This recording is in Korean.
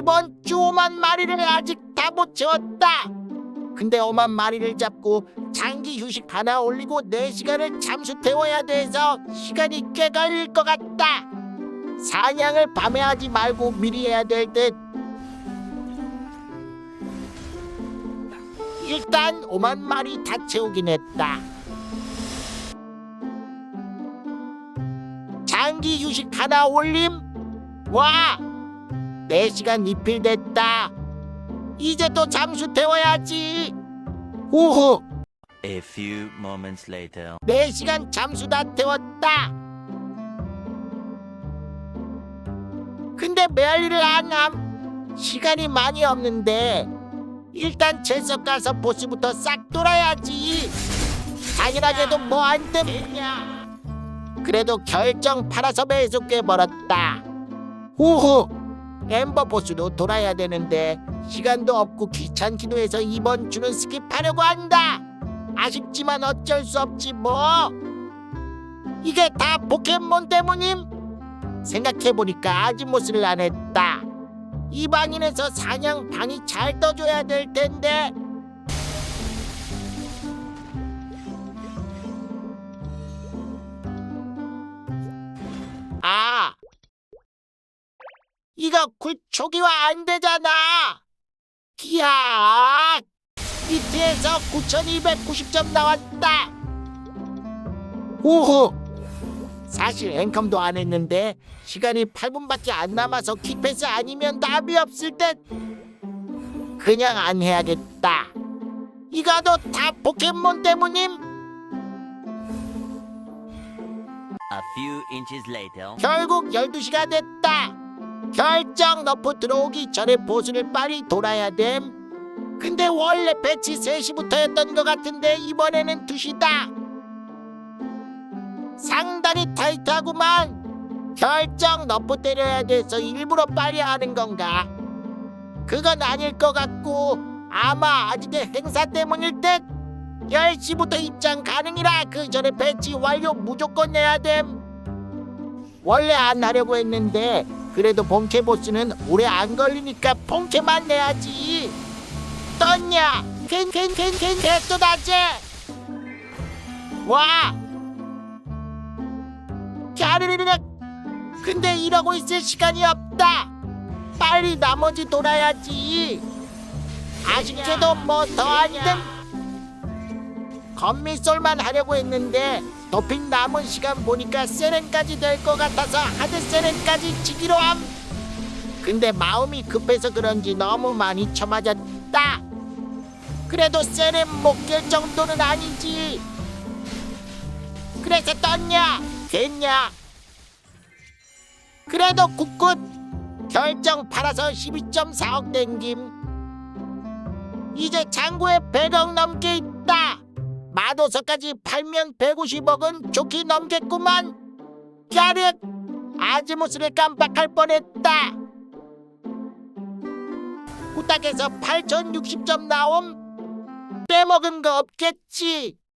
이번 주 5만 마리를 아직 다 못 채웠다. 근데 5만 마리를 잡고 장기 휴식 하나 올리고 4시간을 잠수 태워야 돼서 시간이 꽤 걸릴 것 같다. 사냥을 밤에 하지 말고 미리 해야 될 듯. 일단 5만 마리 다 채우긴 했다. 장기 휴식 하나 올림. 와! 4시간 이필 됐다. 이제 또 잠수 태워야지. 오호! A few moments later. 4시간 잠수 다 태웠다. 근데 메아리를 안 함. 시간이 많이 없는데 일단 채석 가서 보스부터 싹 돌아야지. 당연하게도 뭐안 뜸. 그래도 결정 팔아서 매수 꽤 벌었다. 오호! 엠버 보스도 돌아야 되는데 시간도 없고 귀찮기도 해서 이번 주는 스킵하려고 한다. 아쉽지만 어쩔 수 없지 뭐. 이게 다 포켓몬 때문임? 생각해보니까 아지모스를 안 했다. 이 방인에서 사냥 방이 잘 떠줘야 될 텐데. 이거 굴초기화 안 되잖아. 기야. 밑에서 9290점 나왔다. 오호. 사실 앵컴도 안 했는데 시간이 8분밖에 안 남아서 키패스 아니면 답이 없을 듯. 그냥 안 해야겠다. 이거도 다 포켓몬 때문임. A few inches later. 결국 12시가 됐다. 결정 너프 들어오기 전에 보수를 빨리 돌아야 됨. 근데 원래 배치 3시부터였던 것 같은데 이번에는 2시다. 상당히 타이트하구만. 결정 너프 때려야 돼서 일부러 빨리 하는 건가? 그건 아닐 것 같고 아마 아직의 행사 때문일 듯. 10시부터 입장 가능이라 그 전에 배치 완료 무조건 내야 됨. 원래 안 하려고 했는데 그래도 본캐 보스는 오래 안 걸리니까 본캐만 내야지. 떴냐? 캔캔캔캔 개또다지. 와. 갸르르르. 근데 이러고 있을 시간이 없다. 빨리 나머지 돌아야지. 아쉽게도 뭐 더안 됨. 건미솔만 하려고 했는데 도핑 남은 시간 보니까 세렌까지 될 것 같아서 하드 세렌까지 치기로 함. 근데 마음이 급해서 그런지 너무 많이 쳐맞았다. 그래도 세렌 못깰 정도는 아니지. 그래서 떴냐? 됐냐? 그래도 굿굿 결정 팔아서 12.4억 땡김. 이제 창고에 100억 넘게 있다. 마도서까지 팔면 150억은 좋게 넘겠구만. 갸륵 아즈모스를 깜빡할 뻔했다. 후딱에서 8060점 나옴. 빼먹은 거 없겠지.